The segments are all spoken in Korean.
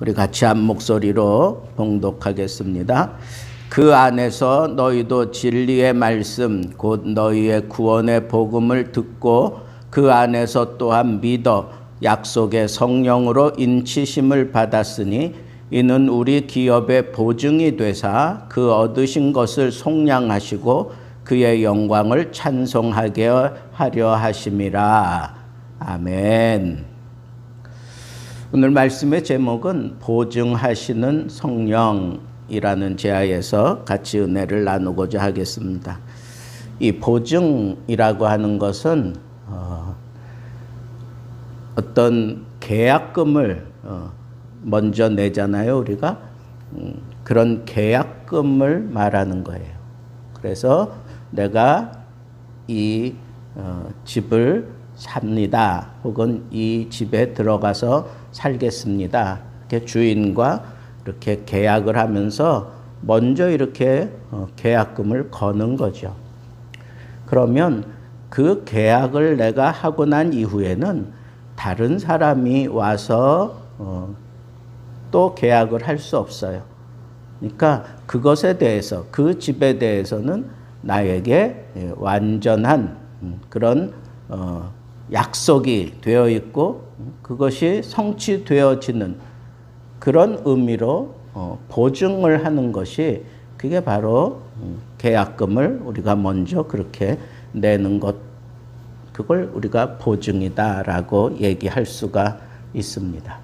우리 같이 한 목소리로 봉독하겠습니다. 그 안에서 너희도 진리의 말씀 곧 너희의 구원의 복음을 듣고 그 안에서 또한 믿어 약속의 성령으로 인치심을 받았으니 이는 우리 기업의 보증이 되사 그 얻으신 것을 속량하시고 그의 영광을 찬송하게 하려 하심이라. 아멘. 오늘 말씀의 제목은 보증하시는 성령이라는 제하에서 같이 은혜를 나누고자 하겠습니다. 이 보증이라고 하는 것은 어, 어떤 계약금을 어, 먼저 내잖아요, 우리가. 음, 그런 계약금을 말하는 거예요. 그래서 내가 이 어, 집을 삽니다. 혹은 이 집에 들어가서 살겠습니다. 이렇게 주인과 이렇게 계약을 하면서 먼저 이렇게 어, 계약금을 거는 거죠. 그러면 그 계약을 내가 하고 난 이후에는 다른 사람이 와서 어, 또 계약을 할 수 없어요. 그러니까 그것에 대해서 그 집에 대해서는 나에게 예, 완전한 음, 그런 어, 약속이 되어 있고 그것이 성취되어지는 그런 의미로 어, 보증을 하는 것이 그게 바로 음, 계약금을 우리가 먼저 그렇게 내는 것 그걸 우리가 보증이다라고 얘기할 수가 있습니다.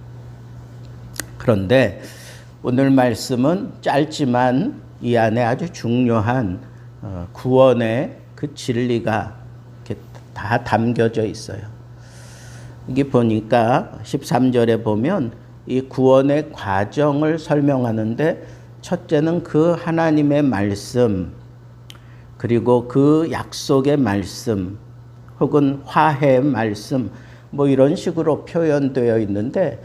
그런데 오늘 말씀은 짧지만 이 안에 아주 중요한 어, 구원의 그 진리가 다 담겨져 있어요. 이게 보니까 13절에 보면 이 구원의 과정을 설명하는데 첫째는 그 하나님의 말씀 그리고 그 약속의 말씀 혹은 화해의 말씀 뭐 이런 식으로 표현되어 있는데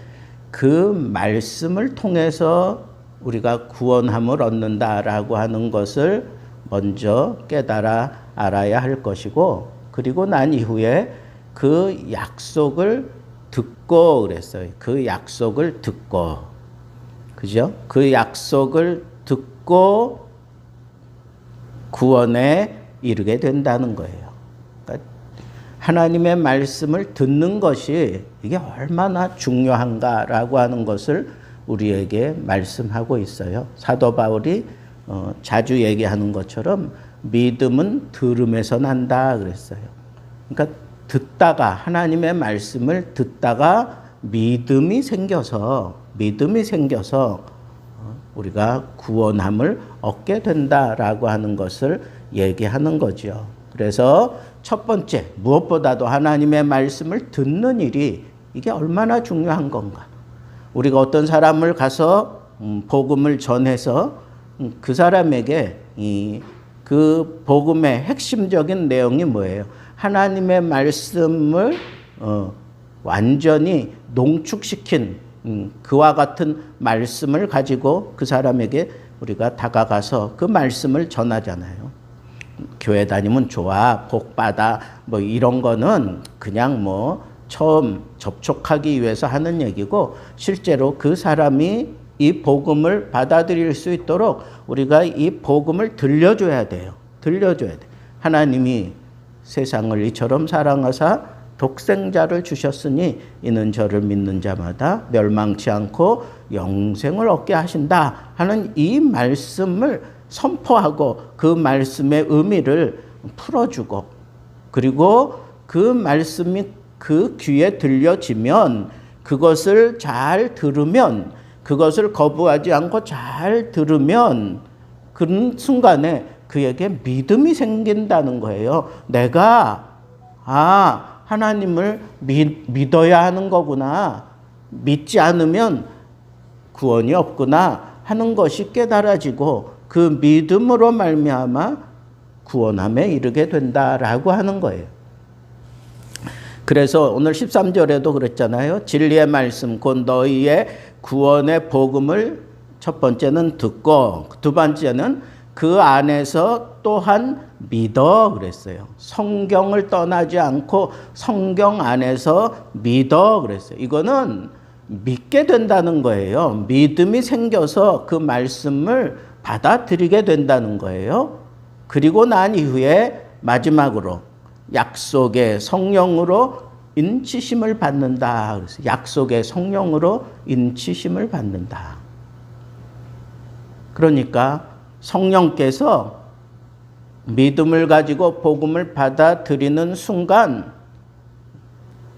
그 말씀을 통해서 우리가 구원함을 얻는다라고 하는 것을 먼저 깨달아 알아야 할 것이고 그리고 난 이후에 그 약속을 듣고 그랬어요. 그 약속을 듣고 그죠? 그 약속을 듣고 구원에 이르게 된다는 거예요. 그러니까 하나님의 말씀을 듣는 것이 이게 얼마나 중요한가라고 하는 것을 우리에게 말씀하고 있어요. 사도 바울이 어, 자주 얘기하는 것처럼 믿음은 들음에서 난다 그랬어요. 그러니까 듣다가 하나님의 말씀을 듣다가 믿음이 생겨서 믿음이 생겨서 어, 우리가 구원함을 얻게 된다라고 하는 것을 얘기하는 거죠. 그래서 첫 번째 무엇보다도 하나님의 말씀을 듣는 일이 이게 얼마나 중요한 건가? 우리가 어떤 사람을 가서 음, 복음을 전해서 음, 그 사람에게 이 그 복음의 핵심적인 내용이 뭐예요? 하나님의 말씀을 어, 완전히 농축시킨 음, 그와 같은 말씀을 가지고 그 사람에게 우리가 다가가서 그 말씀을 전하잖아요. 교회 다니면 좋아, 복 받아, 뭐 이런 거는 그냥 뭐 처음 접촉하기 위해서 하는 얘기고 실제로 그 사람이 이 복음을 받아들일 수 있도록 우리가 이 복음을 들려줘야 돼요. 들려줘야 돼. 하나님이 세상을 이처럼 사랑하사 독생자를 주셨으니 이는 저를 믿는 자마다 멸망치 않고 영생을 얻게 하신다 하는 이 말씀을 선포하고 그 말씀의 의미를 풀어주고 그리고 그 말씀이 그 귀에 들려지면 그것을 잘 들으면 그것을 거부하지 않고 잘 들으면 그 순간에 그에게 믿음이 생긴다는 거예요. 내가 아 하나님을 믿, 믿어야 하는 거구나. 믿지 않으면 구원이 없구나 하는 것이 깨달아지고 그 믿음으로 말미암아 구원함에 이르게 된다라고 하는 거예요. 그래서 오늘 13절에도 그랬잖아요. 진리의 말씀 곧 너희의 구원의 복음을 첫 번째는 듣고 두 번째는 그 안에서 또한 믿어 그랬어요. 성경을 떠나지 않고 성경 안에서 믿어 그랬어요. 이거는 믿게 된다는 거예요. 믿음이 생겨서 그 말씀을 받아들이게 된다는 거예요. 그리고 난 이후에 마지막으로 약속의 성령으로 인치심을 받는다. 그래서 약속의 성령으로 인치심을 받는다. 그러니까 성령께서 믿음을 가지고 복음을 받아들이는 순간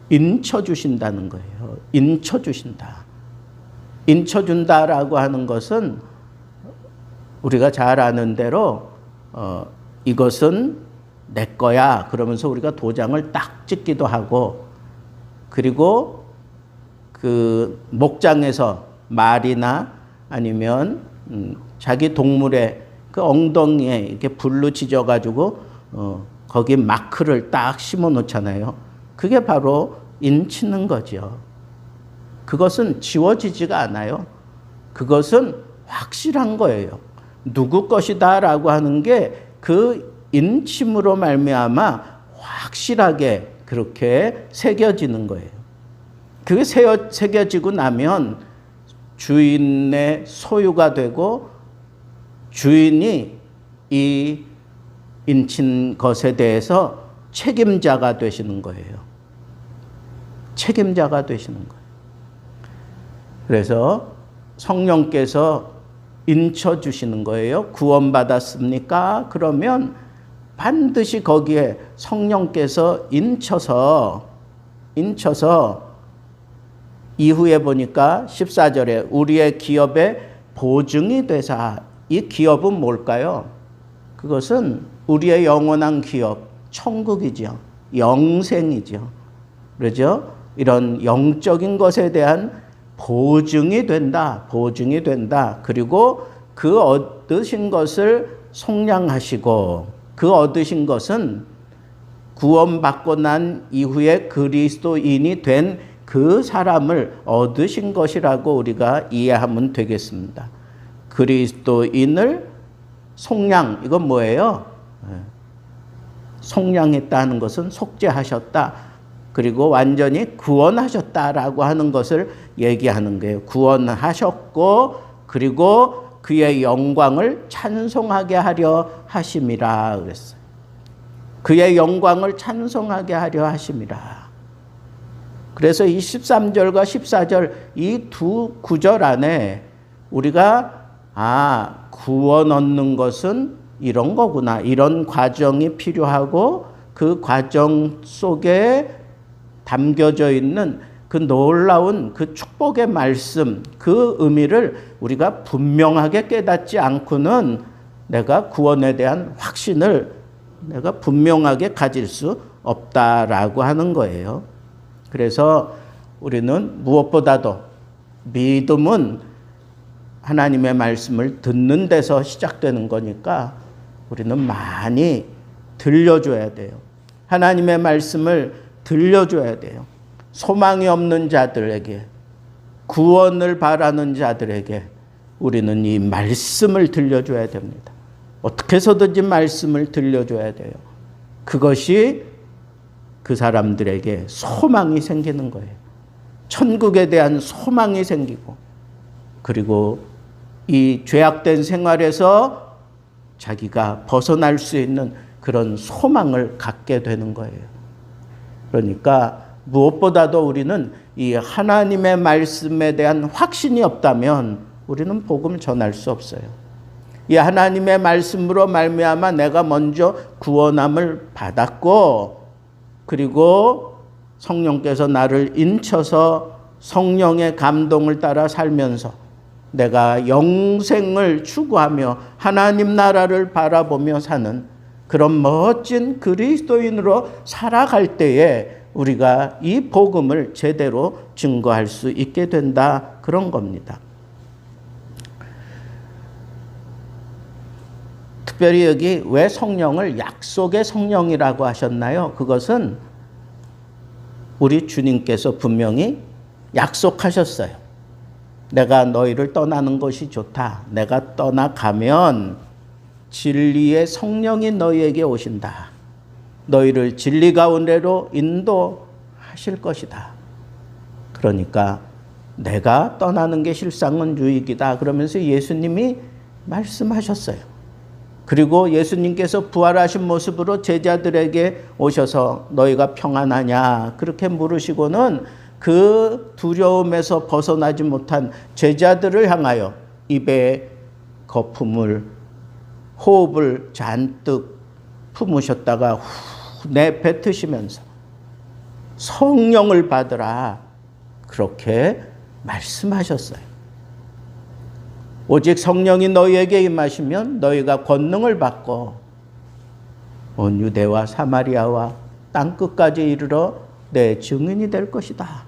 인쳐 주신다는 거예요. 인쳐 주신다. 인쳐 준다라고 하는 것은 우리가 잘 아는 대로 어, 이것은 내 거야. 그러면서 우리가 도장을 딱 찍기도 하고 그리고 그 목장에서 말이나 아니면 음, 자기 동물의 그 엉덩이에 이렇게 불로 지져 가지고 어, 거기 마크를 딱 심어 놓잖아요. 그게 바로 인치는 거죠. 그것은 지워지지가 않아요. 그것은 확실한 거예요. 누구 것이다라고 하는 게 그 인침으로 말미암아 확실하게 그렇게 새겨지는 거예요. 그게 새겨지고 나면 주인의 소유가 되고 주인이 이 인친 것에 대해서 책임자가 되시는 거예요. 책임자가 되시는 거예요. 그래서 성령께서 인쳐 주시는 거예요. 구원받았습니까? 그러면 반드시 거기에 성령께서 인쳐서 인쳐서 이후에 보니까 14절에 우리의 기업의 보증이 되사 이 기업은 뭘까요? 그것은 우리의 영원한 기업 천국이죠. 영생이죠. 그러죠? 이런 영적인 것에 대한 보증이 된다. 보증이 된다. 그리고 그 얻으신 것을 속량하시고 그 얻으신 것은 구원받고 난 이후에 그리스도인이 된 그 사람을 얻으신 것이라고 우리가 이해하면 되겠습니다. 그리스도인을 속량, 이건 뭐예요? 예. 속량했다는 것은 속죄하셨다. 그리고 완전히 구원하셨다라고 하는 것을 얘기하는 거예요. 구원하셨고, 그리고 그의 영광을 찬송하게 하려 하심이라 그랬어요. 그의 영광을 찬송하게 하려 하심이라. 그래서 이 13절과 14절 이 두 구절 안에 우리가 아, 구원 얻는 것은 이런 거구나. 이런 과정이 필요하고 그 과정 속에 담겨져 있는 그 놀라운 그 축복의 말씀, 그 의미를 우리가 분명하게 깨닫지 않고는 내가 구원에 대한 확신을 내가 분명하게 가질 수 없다라고 하는 거예요. 그래서 우리는 무엇보다도 믿음은 하나님의 말씀을 듣는 데서 시작되는 거니까 우리는 많이 들려줘야 돼요. 하나님의 말씀을 들려줘야 돼요. 소망이 없는 자들에게, 구원을 바라는 자들에게 우리는 이 말씀을 들려줘야 됩니다. 어떻게 해서든지 말씀을 들려줘야 돼요. 그것이 그 사람들에게 소망이 생기는 거예요. 천국에 대한 소망이 생기고, 그리고 이 죄악된 생활에서 자기가 벗어날 수 있는 그런 소망을 갖게 되는 거예요. 그러니까 무엇보다도 우리는 이 하나님의 말씀에 대한 확신이 없다면 우리는 복음을 전할 수 없어요. 이 하나님의 말씀으로 말미암아 내가 먼저 구원함을 받았고 그리고 성령께서 나를 인쳐서 성령의 감동을 따라 살면서 내가 영생을 추구하며 하나님 나라를 바라보며 사는 그런 멋진 그리스도인으로 살아갈 때에 우리가 이 복음을 제대로 증거할 수 있게 된다. 그런 겁니다. 특별히 여기 왜 성령을 약속의 성령이라고 하셨나요? 그것은 우리 주님께서 분명히 약속하셨어요. 내가 너희를 떠나는 것이 좋다. 내가 떠나가면 진리의 성령이 너희에게 오신다. 너희를 진리 가운데로 인도하실 것이다. 그러니까 내가 떠나는 게 실상은 유익이다. 그러면서 예수님이 말씀하셨어요. 그리고 예수님께서 부활하신 모습으로 제자들에게 오셔서 너희가 평안하냐 그렇게 물으시고는 그 두려움에서 벗어나지 못한 제자들을 향하여 입에 거품을 호흡을 잔뜩 품으셨다가 후 내뱉으시면서 성령을 받으라 그렇게 말씀하셨어요. 오직 성령이 너희에게 임하시면 너희가 권능을 받고 온 유대와 사마리아와 땅 끝까지 이르러 내 증인이 될 것이다.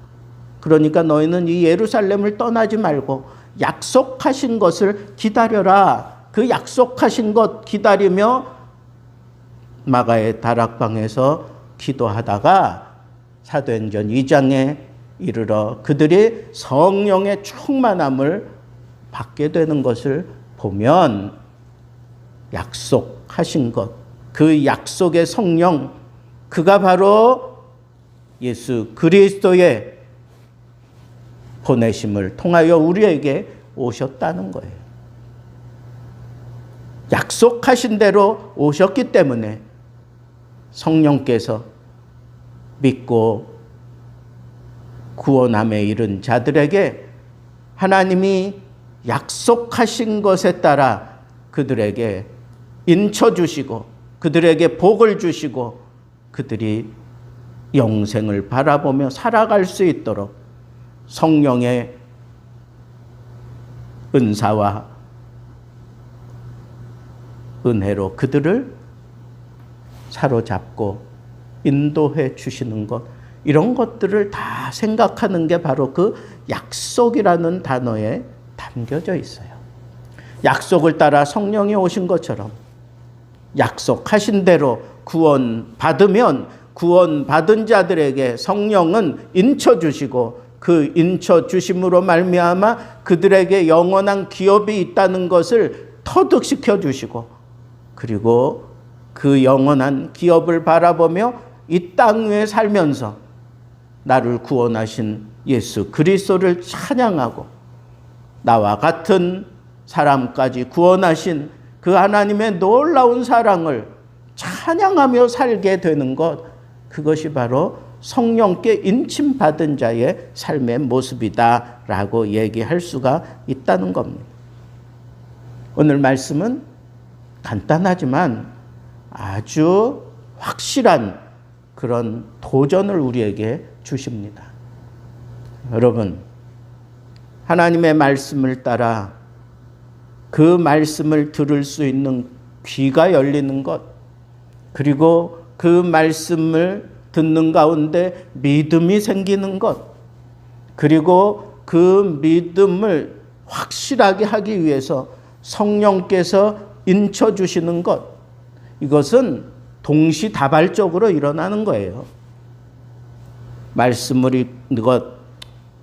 그러니까 너희는 이 예루살렘을 떠나지 말고 약속하신 것을 기다려라. 그 약속하신 것 기다리며 마가의 다락방에서 기도하다가 사도행전 2장에 이르러 그들이 성령의 충만함을 받게 되는 것을 보면 약속하신 것, 그 약속의 성령, 그가 바로 예수 그리스도의 보내심을 통하여 우리에게 오셨다는 거예요. 약속하신 대로 오셨기 때문에 성령께서 믿고 구원함에 이른 자들에게 하나님이 약속하신 것에 따라 그들에게 인쳐 주시고 그들에게 복을 주시고 그들이 영생을 바라보며 살아갈 수 있도록 성령의 은사와 은혜로 그들을 사로잡고 인도해 주시는 것 이런 것들을 다 생각하는 게 바로 그 약속이라는 단어에 담겨져 있어요. 약속을 따라 성령이 오신 것처럼 약속하신 대로 구원 받으면 구원 받은 자들에게 성령은 인쳐 주시고 그 인쳐 주심으로 말미암아 그들에게 영원한 기업이 있다는 것을 터득시켜 주시고 그리고 그 영원한 기업을 바라보며 이 땅 위에 살면서 나를 구원하신 예수 그리스도를 찬양하고 나와 같은 사람까지 구원하신 그 하나님의 놀라운 사랑을 찬양하며 살게 되는 것, 그것이 바로 성령께 인침받은 자의 삶의 모습이다라고 얘기할 수가 있다는 겁니다. 오늘 말씀은 간단하지만 아주 확실한 그런 도전을 우리에게 주십니다. 여러분, 하나님의 말씀을 따라 그 말씀을 들을 수 있는 귀가 열리는 것, 그리고 그 말씀을 듣는 가운데 믿음이 생기는 것, 그리고 그 믿음을 확실하게 하기 위해서 성령께서 인쳐 주시는 것, 이것은 동시다발적으로 일어나는 거예요. 말씀을 읽는 것,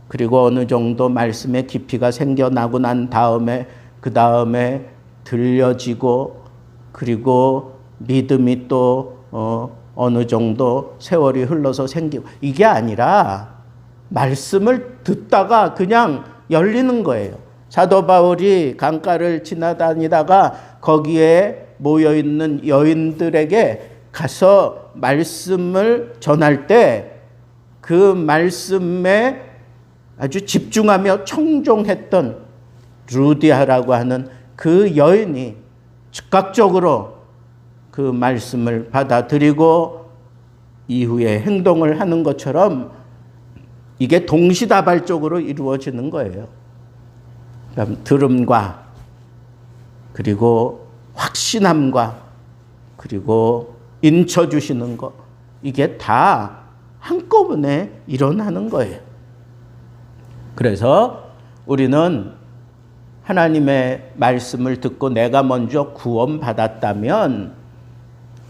그리고 어느 정도 말씀의 깊이가 생겨나고 난 다음에 그 다음에 들려지고 그리고 믿음이 또 어, 어느 정도 세월이 흘러서 생기고 이게 아니라 말씀을 듣다가 그냥 열리는 거예요. 사도 바울이 강가를 지나다니다가 거기에 모여 있는 여인들에게 가서 말씀을 전할 때 그 말씀에 아주 집중하며 청종했던 루디아라고 하는 그 여인이 즉각적으로 그 말씀을 받아들이고 이후에 행동을 하는 것처럼 이게 동시다발적으로 이루어지는 거예요. 들음과 그리고 확신함과 그리고 인쳐 주시는 것 이게 다 한꺼번에 일어나는 거예요. 그래서 우리는 하나님의 말씀을 듣고 내가 먼저 구원받았다면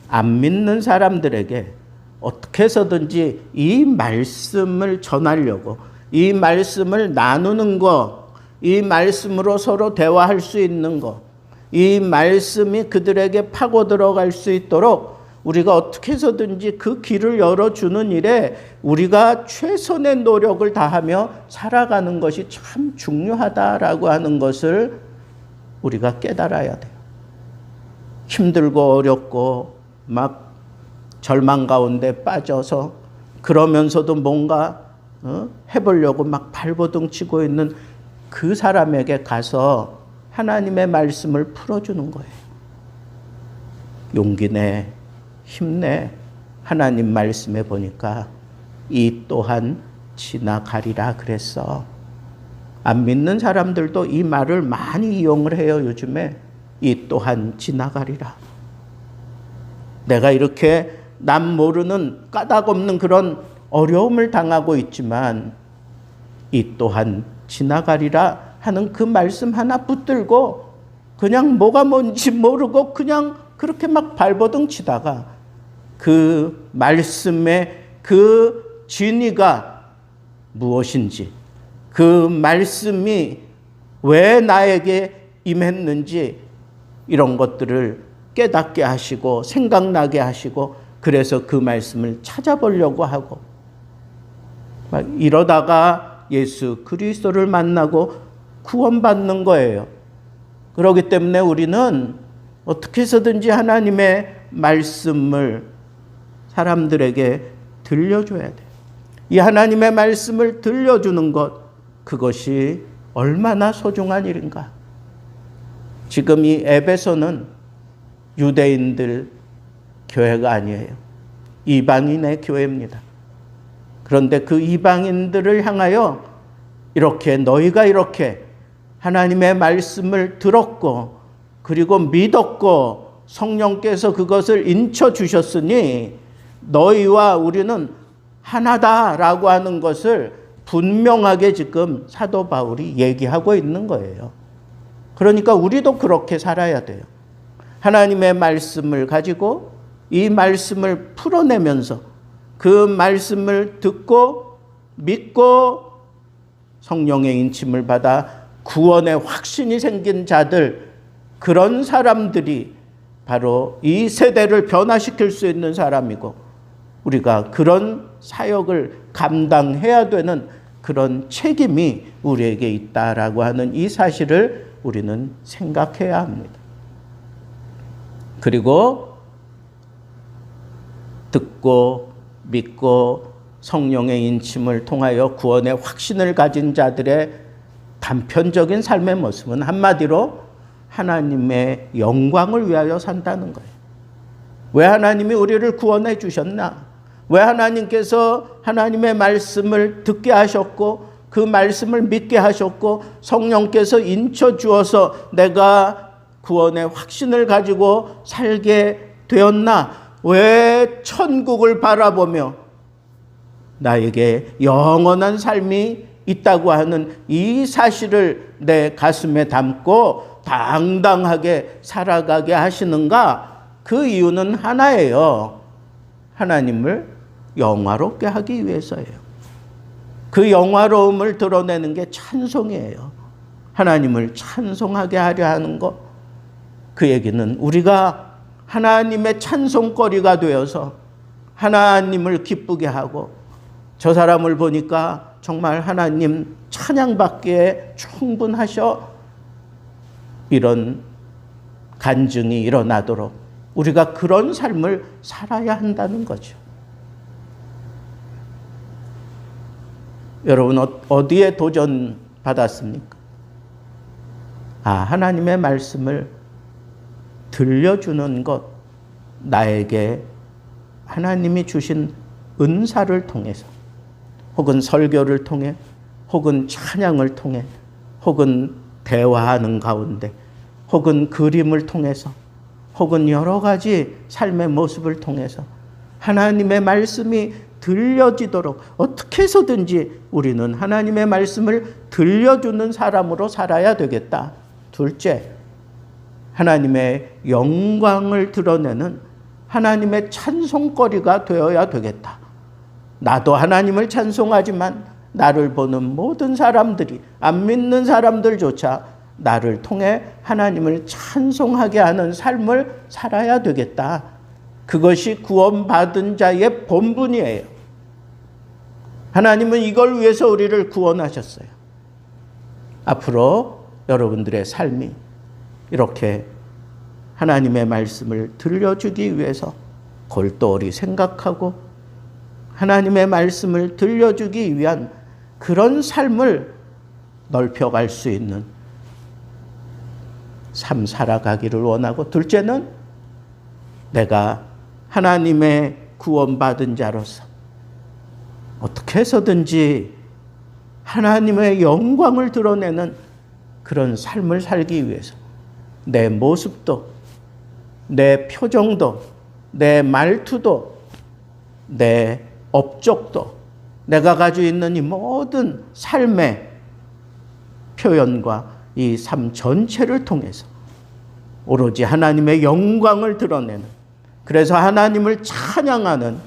안 믿는 사람들에게 어떻게 해서든지 이 말씀을 전하려고 이 말씀을 나누는 거, 이 말씀으로 서로 대화할 수 있는 거, 이 말씀이 그들에게 파고 들어갈 수 있도록 우리가 어떻게 해서든지 그 길을 열어주는 일에 우리가 최선의 노력을 다하며 살아가는 것이 참 중요하다라고 하는 것을 우리가 깨달아야 돼요. 힘들고 어렵고 막 절망 가운데 빠져서 그러면서도 뭔가 어? 해보려고 막 발버둥 치고 있는 그 사람에게 가서 하나님의 말씀을 풀어주는 거예요. 용기 내, 힘내. 하나님 말씀에 보니까 이 또한 지나가리라 그랬어. 안 믿는 사람들도 이 말을 많이 이용을 해요, 요즘에. 이 또한 지나가리라. 내가 이렇게 남 모르는 까닭 없는 그런 어려움을 당하고 있지만 이 또한 지나가리라 하는 그 말씀 하나 붙들고 그냥 뭐가 뭔지 모르고 그냥 그렇게 막 발버둥 치다가 그 말씀의 그 진리가 무엇인지 그 말씀이 왜 나에게 임했는지 이런 것들을 깨닫게 하시고 생각나게 하시고 그래서 그 말씀을 찾아보려고 하고 막 이러다가 예수 그리스도를 만나고 구원받는 거예요. 그렇기 때문에 우리는 어떻게 해서든지 하나님의 말씀을 사람들에게 들려줘야 돼요. 이 하나님의 말씀을 들려주는 것, 그것이 얼마나 소중한 일인가. 지금 이 에베소는 유대인들 교회가 아니에요. 이방인의 교회입니다. 그런데 그 이방인들을 향하여 이렇게 너희가 이렇게 하나님의 말씀을 들었고 그리고 믿었고 성령께서 그것을 인쳐 주셨으니 너희와 우리는 하나다라고 하는 것을 분명하게 지금 사도 바울이 얘기하고 있는 거예요. 그러니까 우리도 그렇게 살아야 돼요. 하나님의 말씀을 가지고 이 말씀을 풀어내면서 그 말씀을 듣고 믿고 성령의 인침을 받아 구원의 확신이 생긴 자들, 그런 사람들이 바로 이 세대를 변화시킬 수 있는 사람이고, 우리가 그런 사역을 감당해야 되는 그런 책임이 우리에게 있다라고 하는 이 사실을 우리는 생각해야 합니다. 그리고 듣고 믿고 성령의 인침을 통하여 구원의 확신을 가진 자들의 단편적인 삶의 모습은 한마디로 하나님의 영광을 위하여 산다는 거예요. 왜 하나님이 우리를 구원해 주셨나? 왜 하나님께서 하나님의 말씀을 듣게 하셨고 그 말씀을 믿게 하셨고 성령께서 인쳐 주어서 내가 구원의 확신을 가지고 살게 되었나? 왜 천국을 바라보며 나에게 영원한 삶이 있다고 하는 이 사실을 내 가슴에 담고 당당하게 살아가게 하시는가? 그 이유는 하나예요. 하나님을 영화롭게 하기 위해서예요. 그 영화로움을 드러내는 게 찬송이에요. 하나님을 찬송하게 하려 하는 것. 그 얘기는 우리가 하나님의 찬송거리가 되어서 하나님을 기쁘게 하고 저 사람을 보니까 정말 하나님 찬양받기에 충분하셔 이런 간증이 일어나도록 우리가 그런 삶을 살아야 한다는 거죠. 여러분 어, 어디에 도전 받았습니까? 아, 하나님의 말씀을 들려주는 것, 나에게 하나님이 주신 은사를 통해서 혹은 설교를 통해 혹은 찬양을 통해 혹은 대화하는 가운데 혹은 그림을 통해서 혹은 여러 가지 삶의 모습을 통해서 하나님의 말씀이 들려지도록 어떻게 해서든지 우리는 하나님의 말씀을 들려주는 사람으로 살아야 되겠다. 둘째, 하나님의 영광을 드러내는 하나님의 찬송거리가 되어야 되겠다. 나도 하나님을 찬송하지만 나를 보는 모든 사람들이 안 믿는 사람들조차 나를 통해 하나님을 찬송하게 하는 삶을 살아야 되겠다. 그것이 구원받은 자의 본분이에요. 하나님은 이걸 위해서 우리를 구원하셨어요. 앞으로 여러분들의 삶이 이렇게 하나님의 말씀을 들려주기 위해서 골똘히 생각하고 하나님의 말씀을 들려주기 위한 그런 삶을 넓혀갈 수 있는 삶 살아가기를 원하고 둘째는 내가 하나님의 구원받은 자로서 어떻게 해서든지 하나님의 영광을 드러내는 그런 삶을 살기 위해서 내 모습도 내 표정도 내 말투도 내 업적도 내가 가지고 있는 이 모든 삶의 표현과 이 삶 전체를 통해서 오로지 하나님의 영광을 드러내는 그래서 하나님을 찬양하는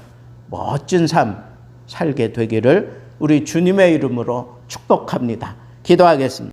멋진 삶 살게 되기를 우리 주님의 이름으로 축복합니다. 기도하겠습니다.